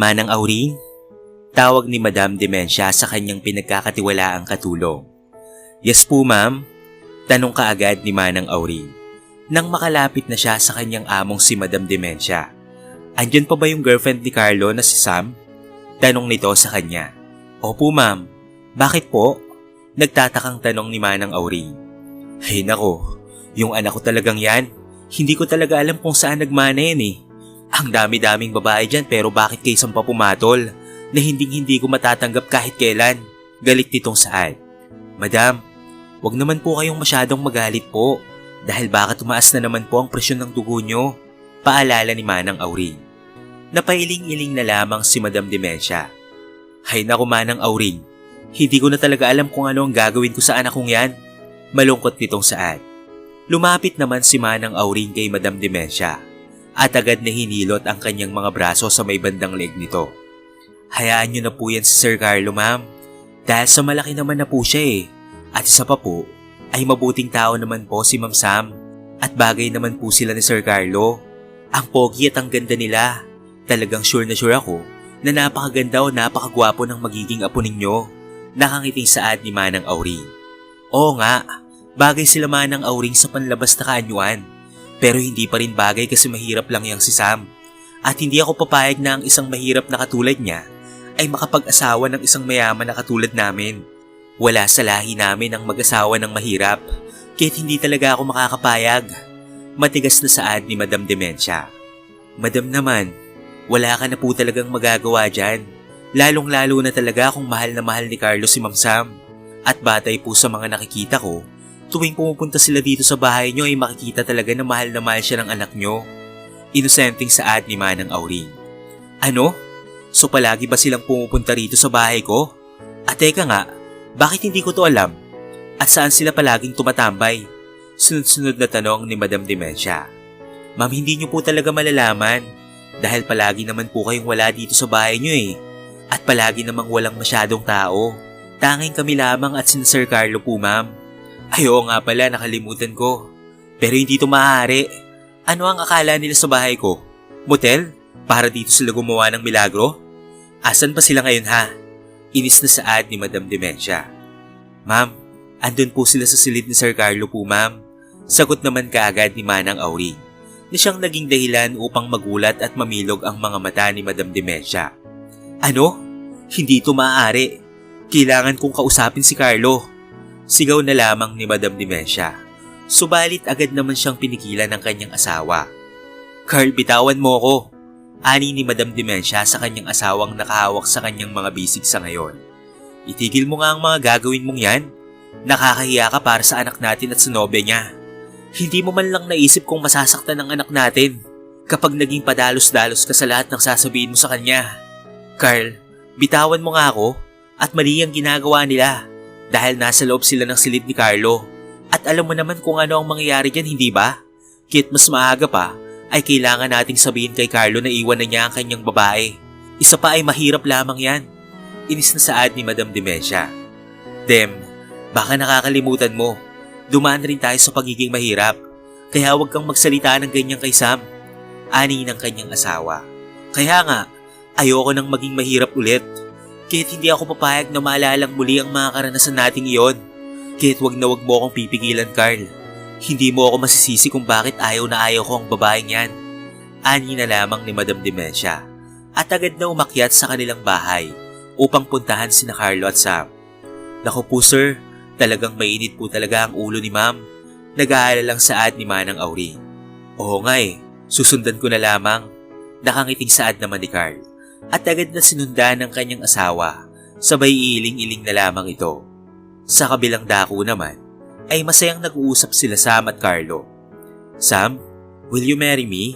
Manang Auring, tawag ni Madam Dementia sa kanyang pinagkakatiwalaang katulong. Yes po ma'am, tanong kaagad ni Manang Auring. Nang makalapit na siya sa kanyang among si Madam Dementia. Andyan pa ba yung girlfriend ni Carlo na si Sam? Tanong nito sa kanya. Opo ma'am, bakit po? Nagtatakang tanong ni Manang Auring. Ay nako, yung anak ko talagang yan. Hindi ko talaga alam kung saan nagmana yan eh. Ang dami-daming babae dyan pero bakit kay isang pa pumatol na hinding hindi ko matatanggap kahit kailan. Galit nitong saan. Madam, wag naman po kayong masyadong magalit po dahil baka tumaas na naman po ang presyon ng dugo nyo. Paalala ni Manang Auring. Napailing-iling na lamang si Madam Dementia. Hay naku Manang Auring, hindi ko na talaga alam kung ano ang gagawin ko sa anak kong yan. Malungkot nitong saan. Lumapit naman si Manang Auring kay Madam Dementia at agad na hinilot ang kanyang mga braso sa may bandang leg nito. Hayaan niyo na po yan si Sir Carlo ma'am dahil sa malaki naman na po siya eh. At isa pa po ay mabuting tao naman po si Ma'am Sam at bagay naman po sila ni Sir Carlo. Ang pogi at ang ganda nila. Talagang sure na sure ako na napakaganda o napakagwapo ng magiging apo ninyo. Nakangiting saad ni Manang Auring. Oo nga, bagay sila Manang Auring sa panlabas na kaanyuan. Pero hindi pa rin bagay kasi mahirap lang yang si Sam. At hindi ako papayag na ang isang mahirap na katulad niya ay makapag-asawa ng isang mayaman na katulad namin. Wala sa lahi namin ang mag-asawa ng mahirap, kahit hindi talaga ako makakapayag. Matigas na saad ni Madam Dementia. Madam naman, wala ka na po talagang magagawa dyan. Lalong-lalo na talaga kung mahal na mahal ni Carlos si Ma'am Sam. At batay po sa mga nakikita ko, tuwing pumupunta sila dito sa bahay nyo ay makikita talaga na mahal na mahal siya ng anak nyo. Inosenteng saad ni Manang Auring. Ano? So palagi ba silang pumupunta rito sa bahay ko? At teka nga, bakit hindi ko to alam? At saan sila palaging tumatambay? Sunod-sunod na tanong ni Madam Dementia. Ma'am, hindi niyo po talaga malalaman dahil palagi naman po kayong wala dito sa bahay niyo eh. At palagi namang walang masyadong tao. Tanging kami lamang at sin Sir Carlo po ma'am. Ay oo nga pala, nakalimutan ko. Pero hindi to maaari. Ano ang akala nila sa bahay ko? Motel? Para dito sila gumawa ng milagro? Asan pa sila ngayon ha? Inis na saad ni Madam Dementia. Ma'am, andun po sila sa silid ni Sir Carlo po ma'am. Sagot naman kaagad ni Manang Auring na siyang naging dahilan upang magulat at mamilog ang mga mata ni Madam Dementia. Ano? Hindi ito maaari. Kailangan kong kausapin si Carlo. Sigaw na lamang ni Madam Dementia. Subalit agad naman siyang pinigilan ng kanyang asawa. Carl, bitawan mo ako. Ani ni Madam Dementia sa kanyang asawang nakahawak sa kanyang mga bisig sa ngayon. Itigil mo nga ang mga gagawin mong yan. Nakakahiya ka para sa anak natin at sa nobya niya. Hindi mo man lang naisip kung masasaktan ng anak natin kapag naging padalos-dalos ka sa lahat ng sasabihin mo sa kanya. Carl, bitawan mo nga ako at mali ang ginagawa nila dahil nasa loob sila ng silid ni Carlo. At alam mo naman kung ano ang mangyayari dyan, hindi ba? Kit mas maaga pa, ay kailangan nating sabihin kay Carlo na iwan na niya ang kanyang babae. Isa pa ay mahirap lamang yan. Inis na saad ni Madam Dementia. Dem, baka nakakalimutan mo. Dumaan rin tayo sa pagiging mahirap. Kaya huwag kang magsalita ng ganyan kay Sam. Ani ng kanyang asawa. Kaya nga, ayoko nang maging mahirap ulit. Kahit hindi ako papayag na maalalang muli ang mga karanasan nating iyon. Kahit wag na wag mo akong pipigilan, Carl. Hindi mo ako masisisi kung bakit ayaw na ayaw ko ang babaeng yan. Ani na lamang ni Madam Dementia. At agad na umakyat sa kanilang bahay upang puntahan sina Carlo at Sam. Naku po sir, talagang mainit po talaga ang ulo ni ma'am. Nag-aalala lang saad ni Manang Auring. Oo nga eh, susundan ko na lamang. Nakangiting saad naman ni Carl. At agad na sinundan ng kanyang asawa, sabay iiling-iling na lamang ito. Sa kabilang dako naman, ay masayang nag-uusap sila Sam at Carlo. Sam, will you marry me?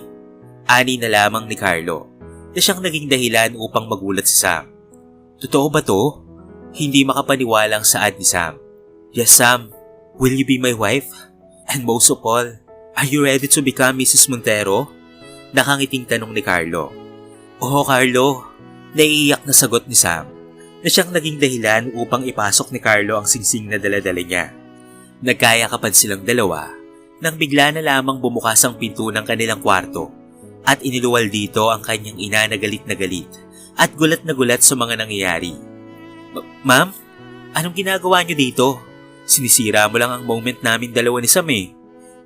Ani na lamang ni Carlo na siyang naging dahilan upang magulat si Sam. Totoo ba to? Hindi makapaniwalang saad ni Sam. Yes, Sam. Will you be my wife? And most of all, are you ready to become Mrs. Montero? Nakangiting tanong ni Carlo. Oo, Carlo. Naiiyak na sagot ni Sam na siyang naging dahilan upang ipasok ni Carlo ang singsing na daladala niya. Nagkayakapan silang dalawa nang bigla na lamang bumukas ang pinto ng kanilang kwarto at iniluwal dito ang kanyang ina na galit na galit at gulat na gulat sa mga nangyayari. "Ma- Ma'am, anong ginagawa niyo dito? Sinisira mo lang ang moment namin dalawa ni Sam eh.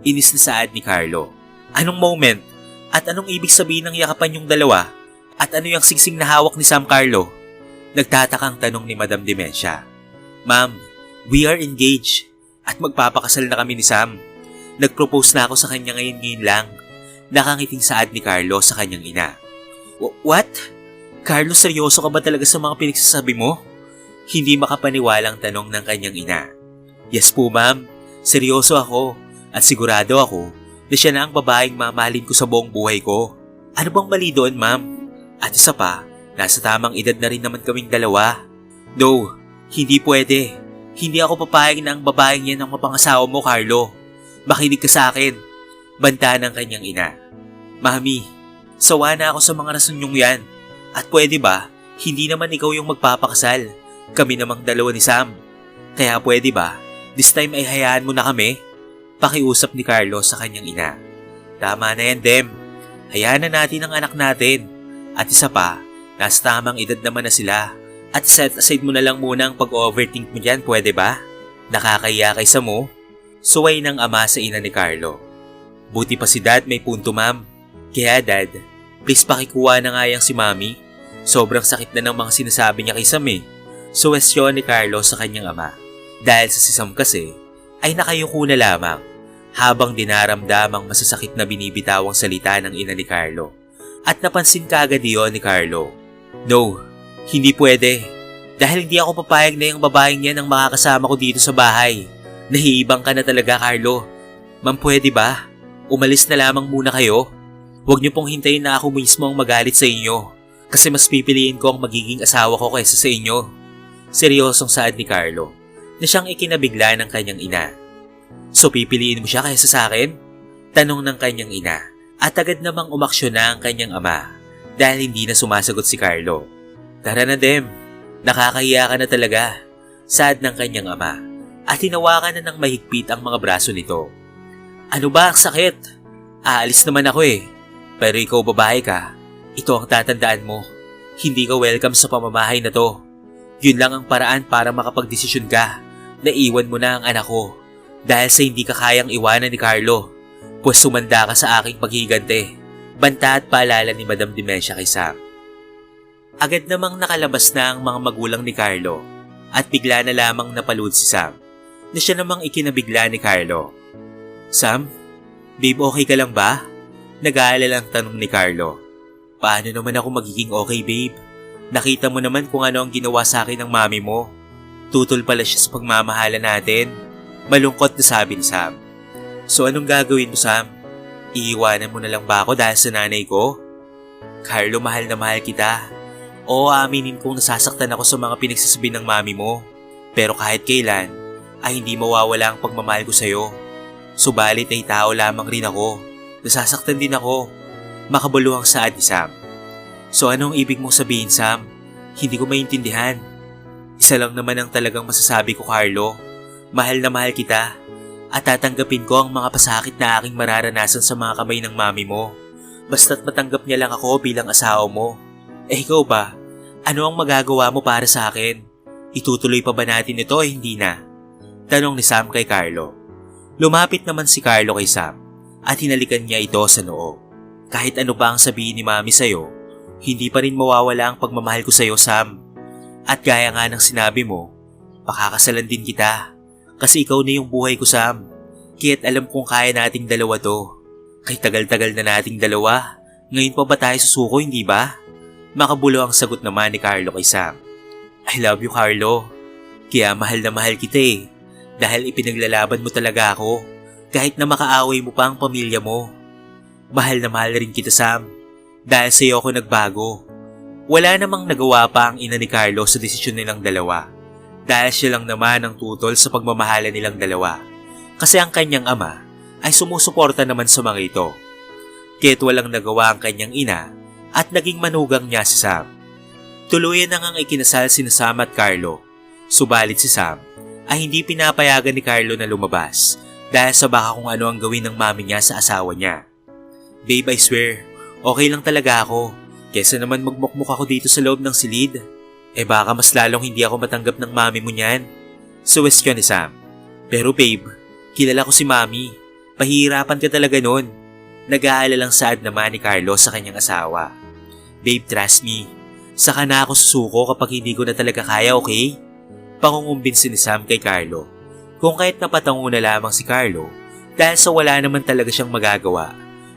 Inis na saad ni Carlo. Anong moment? At anong ibig sabihin ng yakapan yung dalawa? At ano yung singsing na hawak ni Sam Carlo? Nagtatakang tanong ni Madam Dementia. Ma'am, we are engaged at magpapakasal na kami ni Sam. Nag-propose na ako sa kanya ngayon ngayon lang. Nakangiting saad ni Carlo sa kanyang ina. "Wh- What? Carlo, seryoso ka ba talaga sa mga pinagsasabi mo? Hindi makapaniwalang tanong ng kanyang ina. Yes po ma'am, seryoso ako at sigurado ako na siya na ang babaeng mamahalin ko sa buong buhay ko. Ano bang mali doon ma'am? At isa pa, nasa tamang edad na rin naman kaming dalawa. No, hindi pwede. Hindi ako papayag na ang babaeng yan ang mapangasawa mo, Carlo. Makinig ka sa akin. Banta ng kanyang ina. Mami, sawa na ako sa mga rason yung yan. At pwede ba, hindi naman ikaw yung magpapakasal. Kami namang dalawa ni Sam. Kaya pwede ba, this time ay hayaan mo na kami? Pakiusap ni Carlo sa kanyang ina. Tama na yan, Dem. Hayaan na natin ang anak natin. At isa pa, nasa tamang edad naman na sila. At set aside mo na lang muna ang pag-overthink mo dyan, pwede ba? Nakakaya kaysa mo? Suway ng ama sa ina ni Carlo. Buti pa si dad may punto ma'am. Kaya dad, please pakikuha na nga yang si mami. Sobrang sakit na ng mga sinasabi niya kay Sam eh. Suwestyon ni Carlo sa kanyang ama. Dahil sa si Sam kasi, ay nakayuko na lamang habang dinaramdamang masasakit na binibitawang salita ng ina ni Carlo. At napansin kaagad iyon ni Carlo. No, hindi pwede. Dahil hindi ako papayag na yung babaeng yan ang makakasama ko dito sa bahay. Nahihibang ka na talaga, Carlo. Ma'am, pwede ba? Umalis na lamang muna kayo. Huwag niyo pong hintayin na ako mismo ang magalit sa inyo. Kasi mas pipiliin ko ang magiging asawa ko kaysa sa inyo. Seryosong saad ni Carlo na siyang ikinabigla ng kanyang ina. So pipiliin mo siya kaysa sa akin? Tanong ng kanyang ina at agad namang umaksyon na ang kanyang ama dahil hindi na sumasagot si Carlo. Tara na Dem, nakakahiya ka na talaga. Sad ng kanyang ama at hinawakan na ng mahigpit ang mga braso nito. Ano ba ang sakit? Aalis naman ako eh. Pero ikaw babae ka, ito ang tatandaan mo. Hindi ka welcome sa pamamahay na to. Yun lang ang paraan para makapagdesisyon ka na iwan mo na ang anak ko dahil sa hindi ka kayang iwanan ni Carlo. Pues sumanda ka sa aking paghigante. Banta at paalala ni Madam Dementia kay Sam. Agad namang nakalabas na ang mga magulang ni Carlo at bigla na lamang napalud si Sam na siya namang ikinabigla ni Carlo. Sam, babe okay ka lang ba? Nag-aalala ang tanong ni Carlo. Paano naman ako magiging okay babe? Nakita mo naman kung ano ang ginawa sa akin ng mami mo. Tutol pala siya sa pagmamahala natin. Malungkot na sabi ni Sam. So anong gagawin mo Sam? Iiwanan mo na lang ba ako dahil sa nanay ko? Carlo, mahal na mahal kita. Oo, aminin kong nasasaktan ako sa mga pinagsasabi ng mami mo. Pero kahit kailan, ay hindi mawawala ang pagmamahal ko sa'yo. Subalit ay tao lamang rin ako. Nasasaktan din ako. Makabuluhang saad ni Sam. So anong ibig mong sabihin Sam? Hindi ko maintindihan. Isa lang naman ang talagang masasabi ko Carlo. Mahal na mahal kita. At tatanggapin ko ang mga pasakit na aking mararanasan sa mga kamay ng mami mo. Basta't matanggap niya lang ako bilang asawa mo. Eh ikaw ba? Ano ang magagawa mo para sa akin? Itutuloy pa ba natin ito o hindi na? Tanong ni Sam kay Carlo. Lumapit naman si Carlo kay Sam at hinalikan niya ito sa noo. Kahit ano pa ang sabihin ni Mami sa'yo, hindi pa rin mawawala ang pagmamahal ko sa'yo, Sam. At gaya nga ng sinabi mo, pakakasalan din kita. Kasi ikaw na yung buhay ko, Sam. Kaya't alam kong kaya nating dalawa to. Kay tagal-tagal na nating dalawa. Ngayon pa ba tayo susuko, hindi ba? Makabulo ang sagot naman ni Carlo kay Sam. I love you, Carlo. Kaya mahal na mahal kita eh. Dahil ipinaglalaban mo talaga ako. Kahit na makaaway mo pa ang pamilya mo. Mahal na mahal rin kita, Sam. Dahil sa'yo ako nagbago. Wala namang nagawa pa ang ina ni Carlo sa desisyon nilang dalawa. Dahil siya lang naman ang tutol sa pagmamahala nilang dalawa. Kasi ang kanyang ama ay sumusuporta naman sa mga ito. Kaya't walang nagawa ang kanyang ina at naging manugang niya si Sam. Tuluyan na ngang ikinasal si Sam at Carlo. Subalit si Sam ay hindi pinapayagan ni Carlo na lumabas dahil sa baka kung ano ang gawin ng mami niya sa asawa niya. Babe, I swear, okay lang talaga ako. Kesa naman magmukmuk ako dito sa loob ng silid. Eh baka mas lalong hindi ako matanggap ng mami mo niyan. Suwestiyon ni Sam. Pero babe, kilala ko si mami. Pahihirapan ka talaga nun. Nag-aalalang saad naman ni Carlo sa kanyang asawa. Babe, trust me. Saka na ako susuko kapag hindi ko na talaga kaya, okay? Pangungumbinsin ni Sam kay Carlo. Kung kahit napatango na lamang si Carlo, dahil sa wala naman talaga siyang magagawa.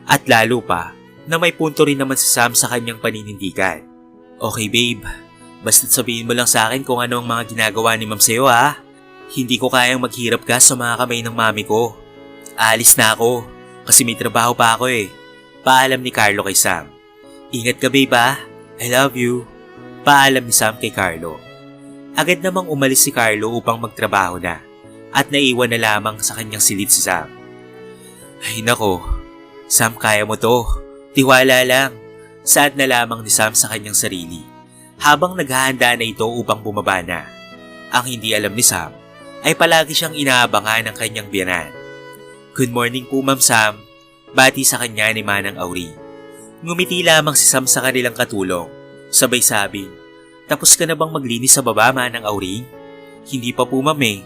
At lalo pa, na may punto rin naman si Sam sa kanyang paninindigan. Okay babe, basta sabihin mo lang sa akin kung ano ang mga ginagawa ni ma'am sa'yo ha. Hindi ko kayang maghirap ka sa mga kamay ng mami ko. Aalis na ako, kasi may trabaho pa ako eh. Paalam ni Carlo kay Sam. Ingat ka babe ha, I love you. Paalam ni Sam kay Carlo. Agad namang umalis si Carlo upang magtrabaho na at naiwan na lamang sa kanyang silid si Sam. Ay nako, Sam kaya mo to. Tiwala lang. Sad na lamang ni Sam sa kanyang sarili habang naghahanda na ito upang bumaba na. Ang hindi alam ni Sam ay palagi siyang inaabangan ng kanyang biyanan. Good morning po Ma'am Sam. Bati sa kanya ni Manang Auri. Ngumiti lamang si Sam sa kanilang katulong. Sabay sabi, Tapos ka na bang maglinis sa baba Manang Auri? Hindi pa po ma'am eh.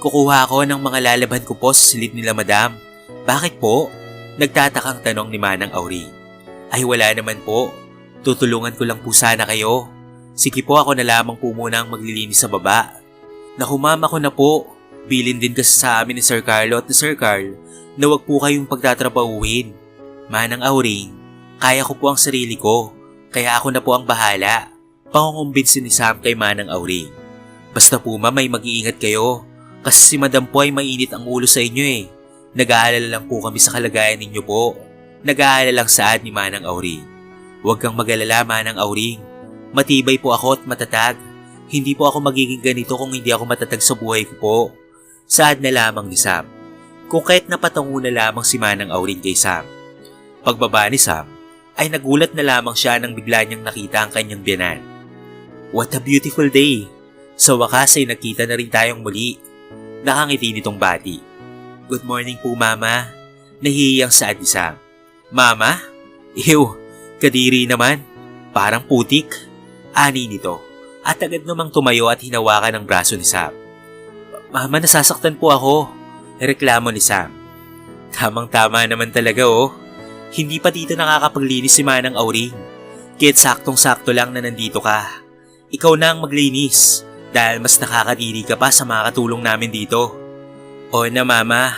Kukuha ako ng mga lalaban ko po sa silid nila madam. Bakit po? Nagtatakang tanong ni Manang Auri. Ay wala naman po. Tutulungan ko lang po sana kayo. Sige po ako na lamang po muna ang maglilinis sa baba. Naku ma'am ako na po. Bilin din kasi sa amin ni Sir Carlo at ni Sir Carl na wag po kayong pagtatrabahuhin. Manang Auri, kaya ko po ang sarili ko. Kaya ako na po ang bahala. Pangungumbinsin ni Sam kay Manang Auri. Basta po ma'am may mag-iingat kayo. Kasi si Madam po ay mainit ang ulo sa inyo eh. Nag-aalala lang po kami sa kalagayan ninyo po. Nag-aalala lang saad ni Manang Auri. Huwag kang mag-alala Manang Auri. Matibay po ako at matatag. Hindi po ako magiging ganito kung hindi ako matatag sa buhay ko po. Saad na lamang ni Sam. Kung kahit napatango na lamang si Manang Auring kay Sam. Pagbaba ni Sam, ay nagulat na lamang siya nang bigla niyang nakita ang kanyang biyanan. What a beautiful day! Sa wakas ay nakita na rin tayong muli. Nakangiti nitong bati. Good morning po mama. Nahihiyang saad ni Sam. Mama? Ew, kadiri naman. Parang putik. Ani nito. At agad namang tumayo at hinawakan ang braso ni Sam. Mama, nasasaktan po ako. Reklamo ni Sam. Tamang-tama naman talaga oh. Hindi pa dito nakakapaglinis si Manang Auring. Kahit saktong-sakto lang na nandito ka. Ikaw na ang maglinis dahil mas nakakadiri ka pa sa mga katulong namin dito. O na mama,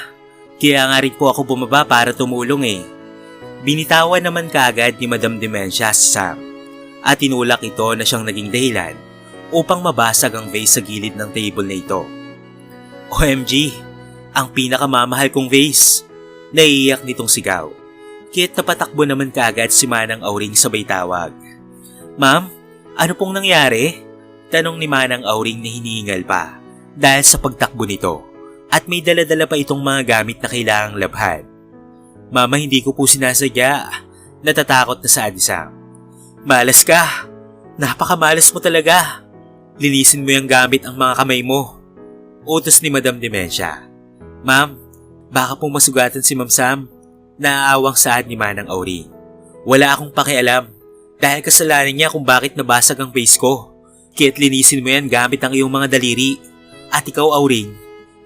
kaya nga rin po ako bumaba para tumulong eh. Binitawan naman kaagad ni Madam Dementia si Sam at tinulak ito na siyang naging dahilan upang mabasag ang vase sa gilid ng table na ito. OMG, ang pinakamamahal kong vase. Naiiyak nitong sigaw. Kit napatakbo naman kaagad si Manang Auring sabay tawag. Ma'am, ano pong nangyari? Tanong ni Manang Auring na hinihingal pa dahil sa pagtakbo nito at may daladala pa itong mga gamit na kailangang labhan. Mama, hindi ko po sinasadya. Natatakot na sa Sam. Malas ka. Napakamalas mo talaga. Linisin mo yung gamit ang mga kamay mo. Utos ni Madam Dementia. Ma'am, baka po masugatan si Ma'am Sam. Naaawang saad ni Manang Auri. Wala akong pakialam dahil kasalanan niya kung bakit nabasag ang face ko. Kaya't linisin mo yan gamit ang iyong mga daliri. At ikaw, Auring,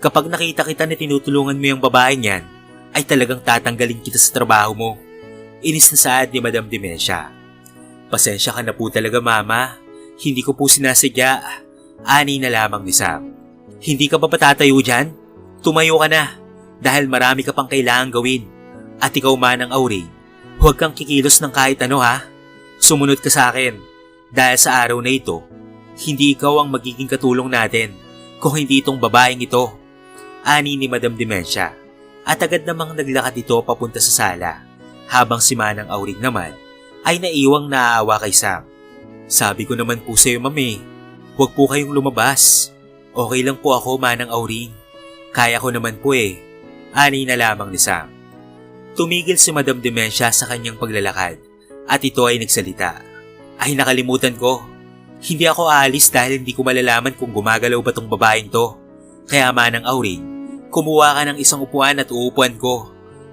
kapag nakita kita na tinutulungan mo yung babae niyan, ay talagang tatanggalin kita sa trabaho mo. Inis na saad ni Madam Dementia. Pasensya ka na po talaga mama. Hindi ko po sinasadya. Ani na lamang ni Sam. Hindi ka ba patatayo dyan? Tumayo ka na dahil marami ka pang kailangang gawin. At ikaw man ang Auring, huwag kang kikilos ng kahit ano ha. Sumunod ka sa akin dahil sa araw na ito, hindi ikaw ang magiging katulong natin kung hindi itong babaeng ito. Ani ni Madam Dementia at agad namang naglakad ito papunta sa sala habang si Manang Auring naman ay naiwang naaawa kay Sam. Sabi ko naman po sa iyo mami, huwag po kayong lumabas. Okay lang po ako Manang Auring. Kaya ko naman po eh. Ani na lamang ni Sam. Tumigil si Madam Dementia sa kanyang paglalakad at ito ay nagsalita. Ay nakalimutan ko. Hindi ako aalis dahil hindi ko malalaman kung gumagalaw ba tong babaeng to. Kaya manang Auring, kumuha ka ng isang upuan at uupuan ko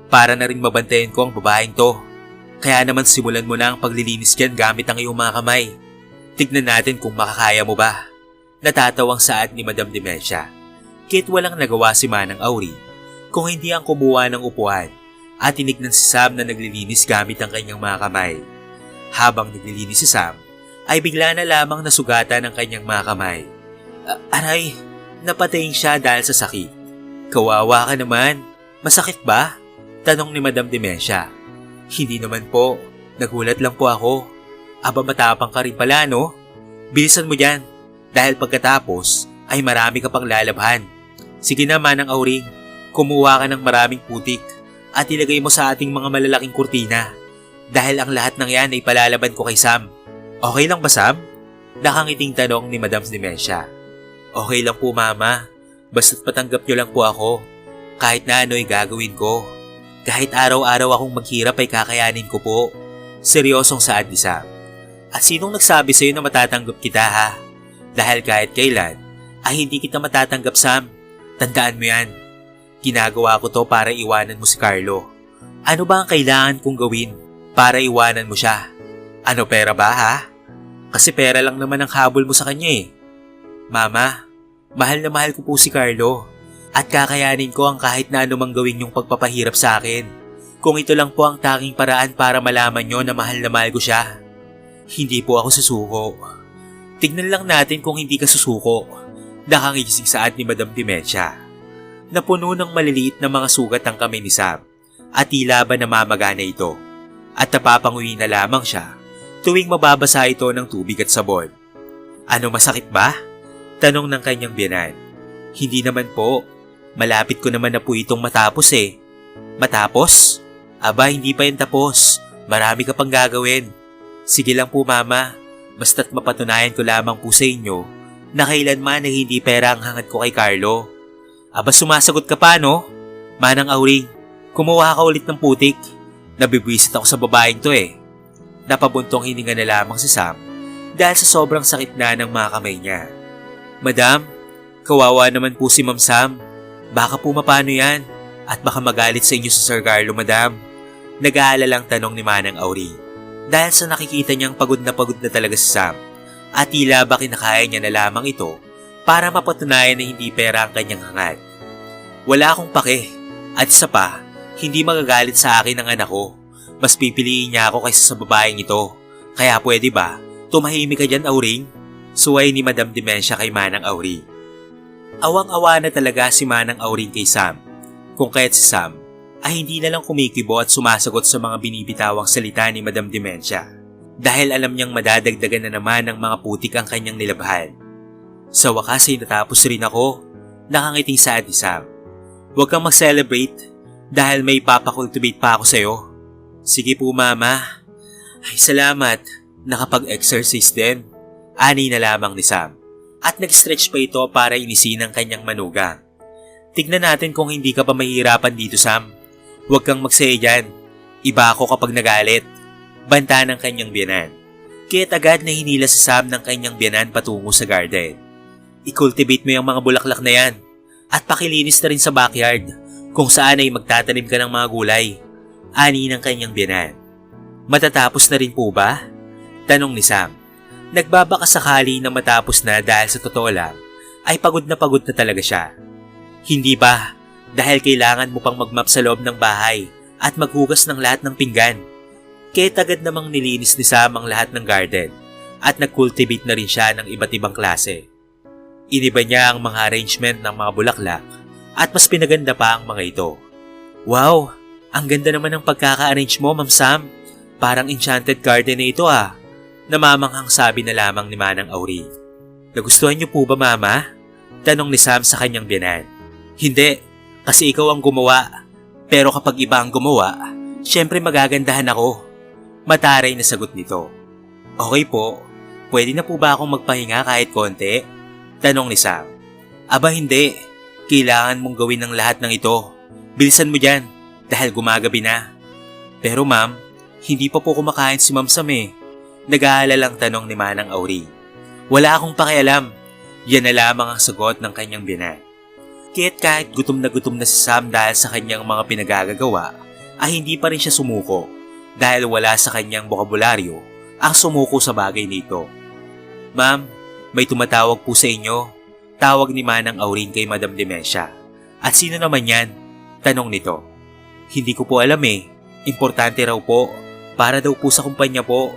para na rin mabantayan ko ang babaeng to. Kaya naman simulan mo na ang paglilinis dyan gamit ang iyong mga kamay. Tignan natin kung makakaya mo ba. Natatawang saad ni Madam Dementia. Kit walang nagawa si Manang Auri kung hindi ang kumuha ng upuan at tinignan si Sam na naglilinis gamit ang kanyang mga kamay. Habang naglilinis si Sam, ay bigla na lamang nasugatan ang kanyang mga kamay. Aray, napatayin siya dahil sa sakit. Kawawa ka naman. Masakit ba? Tanong ni Madam Dementia. Hindi naman po. Nagulat lang po ako. Aba matapang ka rin pala no? Bilisan mo yan. Dahil pagkatapos ay marami ka pang lalabhan. Sige naman ang auring. Kumuha ka ng maraming putik at ilagay mo sa ating mga malalaking kurtina. Dahil ang lahat ng yan ay palalaban ko kay Sam. Okay lang ba Sam? Nakangiting tanong ni Madam Dementia. Okay lang po mama. Basta't patanggap niyo lang po ako. Kahit na ano ay gagawin ko. Kahit araw-araw akong maghirap ay kakayanin ko po. Seryosong saad ni. At sinong nagsabi sa'yo na matatanggap kita ha? Dahil kahit kailan, ay hindi kita matatanggap Sam. Tandaan mo yan. Ginagawa ko to para iwanan mo si Carlo. Ano ba ang kailangan kong gawin para iwanan mo siya? Ano pera ba ha? Kasi pera lang naman ang habol mo sa kanya eh. Mama, mahal na mahal ko po si Carlo at kakayanin ko ang kahit na anumang gawin yung pagpapahirap sa akin. Kung ito lang po ang tanging paraan para malaman nyo na mahal na mahal ko siya. Hindi po ako susuko. Tignan lang natin kung hindi ka susuko. Nakangising saad ni Madam Dementia. Napuno ng maliliit na mga sugat ang kamay ni Sam at tila ba namamagana ito. At napapanguwi na lamang siya tuwing mababasa ito ng tubig at sabon. Ano masakit ba? Tanong ng kanyang biyanan. Hindi naman po. Malapit ko naman na po itong matapos eh. Matapos? Aba, hindi pa yan tapos. Marami ka pang gagawin. Sige lang po mama. Basta't mapatunayan ko lamang po sa inyo na kailanman ay hindi pera ang hangad ko kay Carlo. Aba, sumasagot ka pa no? Manang Auring, kumuha ka ulit ng putik. Nabibwisit ako sa babaeng to eh. Napabuntong hininga na lamang si Sam dahil sa sobrang sakit na ng mga kamay niya. Madam, kawawa naman po si Ma'am Sam. Baka po mapano yan at baka magalit sa inyo si Sir Carlo, Madam. Nag-aalalang tanong ni Manang Auring dahil sa nakikita niyang pagod na pagod na talaga si Sam at tila ba kinakaya niya na lamang ito para mapatunayan na hindi pera ang kanyang hangad. Wala akong pake at isa pa, hindi magagalit sa akin ang anak ko. Mas pipiliin niya ako kaysa sa babaeng ito. Kaya pwede ba, tumahimik ka dyan, Auring? Suway ni Madam Dementia kay Manang Auring. Awang-awa na talaga si Manang Auring kay Sam. Kung kaya't si Sam ay hindi na lang kumikibo at sumasagot sa mga binibitawang salita ni Madam Dementia dahil alam niyang madadagdagan na naman ng mga putik ang kanyang nilabhan. Sa wakas ay natapos rin ako, nakangiting saad ni Sam. Huwag kang mag-celebrate dahil may papakultivate pa ako sa'yo. Sige po mama. Ay salamat, nakapag-exercise din. Ani na lamang ni Sam. At nag-stretch pa ito para inisin ang kanyang manugang. Tignan natin kung hindi ka pa mahihirapan dito Sam. Huwag kang magsaya dyan. Iba ako kapag nagalit. Banta ng kanyang biyanan. Kaya agad na hinila si Sam ng kanyang biyanan patungo sa garden. I-cultivate mo yung mga bulaklak na yan. At pakilinis na rin sa backyard kung saan ay magtatanim ka ng mga gulay. Ani ng kanyang biyanan. Matatapos na rin po ba? Tanong ni Sam. Nagbabaka sakali na matapos na dahil sa totoo lang ay pagod na pagod na talaga siya. Hindi ba? Dahil kailangan mo pang magmap sa loob ng bahay at maghugas ng lahat ng pinggan. Kaya tagad namang nilinis ni Sam ang lahat ng garden at nag-cultivate na rin siya ng iba't ibang klase. Iniba niya ang mga arrangement ng mga bulaklak at mas pinaganda pa ang mga ito. Wow! Ang ganda naman ng pagkaka-arrange mo, Ma'am Sam. Parang enchanted garden na ito ah. Namamanghang sabi na lamang ni Manang Auri. Nagustuhan niyo po ba, Mama? Tanong ni Sam sa kanyang biyanan. Hindi, kasi ikaw ang gumawa. Pero kapag iba ang gumawa, syempre magagandahan ako. Mataray na sagot nito. Okay po, pwede na po ba akong magpahinga kahit konti? Tanong ni Sam. Aba hindi, kailangan mong gawin ng lahat ng ito. Bilisan mo dyan, dahil gumagabi na. Pero ma'am, hindi pa po kumakain si Ma'am Sam eh. Nag-aalalang tanong ni Manang Auri. Wala akong pakialam. Yan na lamang ang sagot ng kanyang binan. Kaya't kahit gutom na gutom na si Sam dahil sa kanyang mga pinagagagawa, ay hindi pa rin siya sumuko. dahil wala sa kanyang bokabularyo ang sumuko sa bagay nito. Ma'am, may tumatawag po sa inyo. Tawag ni Manang Aurin kay Madam Dementia. At sino naman yan? Tanong nito. Hindi ko po alam eh. Importante raw po. Para daw po sa kumpanya po.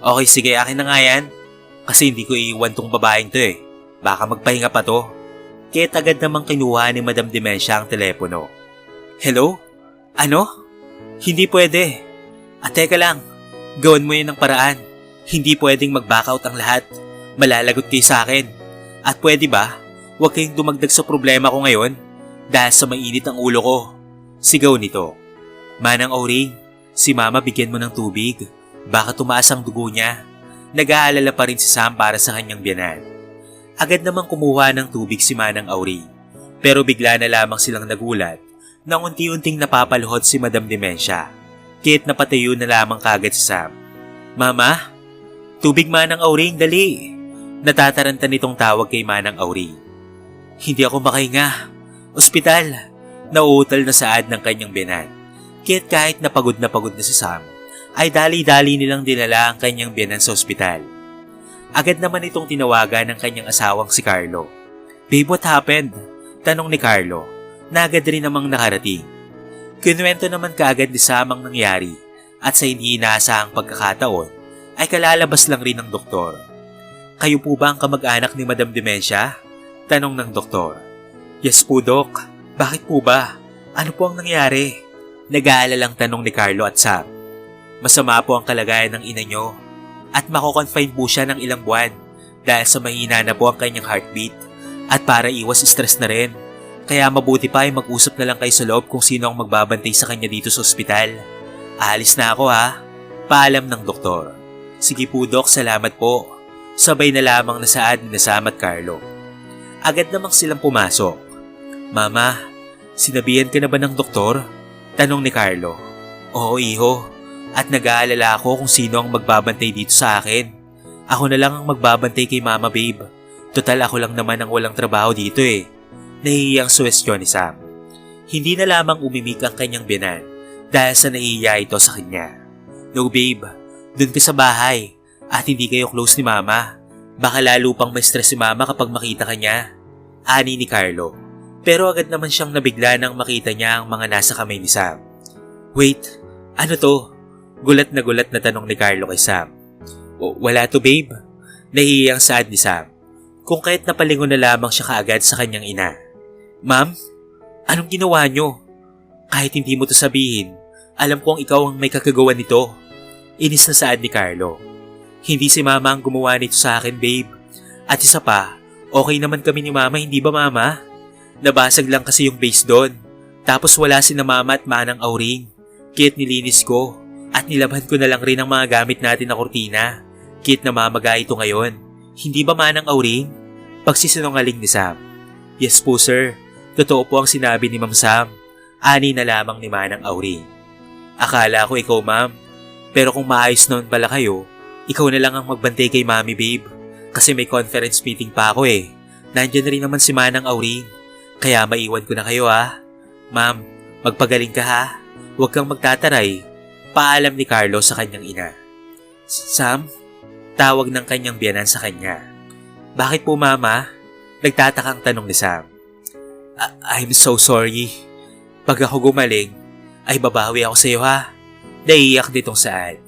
Okay sige akin na nga yan. Kasi hindi ko iiwan tong babaeng to eh. Baka magpahinga pa to. Kaya agad namang kinuha ni Madam Dementia ang telepono. Hello? Ano? Hindi pwede. At teka lang, gawin mo yun ng paraan. Hindi pwedeng mag-back out ang lahat. Malalagot kayo sa akin. At pwede ba, huwag kayong dumagdag sa problema ko ngayon dahil sa mainit ang ulo ko. Sigaw nito. Manang Auring, si mama bigyan mo ng tubig. Baka tumaas ang dugo niya. Nag-aalala pa rin si Sam para sa kanyang biyanan. Agad namang kumuha ng tubig si Manang Auring. Pero bigla na lamang silang nagulat nang unti-unting napapaluhod si Madam Dementia. Kaya't napatayo na lamang kagad si Sam. Mama, tubig Manang Auring, dali! Natataranta nitong tawag kay Manang Auring. Hindi ako makahinga. Ospital. Nauutal na saad ng kanyang biyanan. Kaya't kahit napagod na pagod na si Sam, ay dali-dali nilang dinala ang kanyang biyanan sa ospital. Agad naman itong tinawagan ng kanyang asawang si Carlo. Babe, what happened? Tanong ni Carlo, na agad rin namang nakarating. Kinuwento naman kaagad ni Sam ang nangyari at sa hindi inaasahang pagkakataon ay kalalabas lang rin ng doktor. Kayo po ba ang kamag-anak ni Madam Dementia? Tanong ng doktor. Yes po, Dok. Bakit po ba? Ano po ang nangyari? Nag-aalalang tanong ni Carlo at Sam. Masama po ang kalagayan ng ina nyo at mako-confine po siya ng ilang buwan dahil sa mahina na po ang kanyang heartbeat at para iwas stress na rin. Kaya mabuti pa ay mag-usap na lang kayo sa loob kung sino ang magbabantay sa kanya dito sa ospital. Aalis na ako ha. Paalam ng doktor. Sige po dok, salamat po. Sabay na lamang na saad Carlo. Agad namang silang pumasok. Mama, sinabihan ka na ba ng doktor? Tanong ni Carlo. Oo, iho. At nag-aalala ako kung sino ang magbabantay dito sa akin. Ako na lang ang magbabantay kay Mama Babe. Total ako lang naman ang walang trabaho dito eh. Nahihiyang suwestyon ni Sam. Hindi na lamang umimik ang kanyang biyanan dahil sa nahihiya ito sa kanya. No babe, dun ka sa bahay at hindi kayo close ni Mama. Baka lalo pang may stress si Mama kapag makita ka niya. Ani ni Carlo. Pero agad naman siyang nabigla nang makita niya ang mga nasa kamay ni Sam. Wait, ano to? Gulat na gulat na tanong ni Carlo kay Sam. Wala to babe. Nahihiyang saad ni Sam. Kung kahit napalingon na lamang siya kaagad sa kanyang ina. Ma'am, anong ginawa niyo? Kahit hindi mo to sabihin, alam kong ikaw ang may kakagawa nito. Inis na saad ni Carlo. Hindi si mama ang gumawa nito sa akin, babe. At isa pa, okay naman kami ni mama, hindi ba mama? Nabasag lang kasi yung base doon. Tapos wala si na mama at manang auring. Kit nilinis ko. At nilabhan ko na lang rin ang mga gamit natin na kurtina. Kit na mamaga ito ngayon. Hindi ba manang auring? Pagsisinungaling ni Sam. Yes po sir. Totoo po ang sinabi ni Ma'am Sam. Ani na lamang ni Manang Auring. Akala ko ikaw ma'am. Pero kung maayos noon pala kayo, ikaw na lang ang magbantay kay Mami Babe. Kasi may conference meeting pa ako eh. Nandyan rin naman si Manang Auring. Kaya maiwan ko na kayo ha. Ma'am, magpagaling ka ha. Huwag kang magtataray. Paalam ni Carlo sa kanyang ina. Sam? Tawag ng kanyang biyanan sa kanya. Bakit po mama? Nagtatakang tanong ni Sam. I'm so sorry. Pag ako gumaling, ay babawi ako sa iyo ha. Naiiyak ditong saan.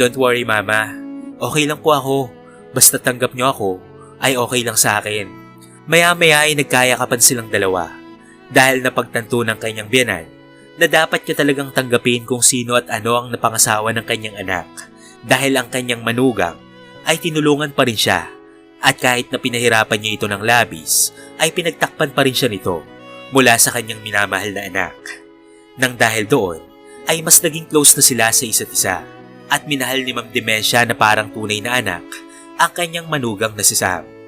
Don't worry mama. Okay lang po ako. Basta tanggap niyo ako, ay okay lang sa akin. Maya-maya ay nagkayakapan silang dalawa. Dahil napagtanto ng kanyang biyanan na dapat niya talagang tanggapin kung sino at ano ang napangasawa ng kanyang anak. Dahil ang kanyang manugang ay tinulungan pa rin siya at kahit na pinahirapan niya ito ng labis, ay pinagtakpan pa rin siya nito mula sa kanyang minamahal na anak. Nang dahil doon, ay mas naging close na sila sa isa't isa at minahal ni Ma'am Dementia na parang tunay na anak ang kanyang manugang na si Sam.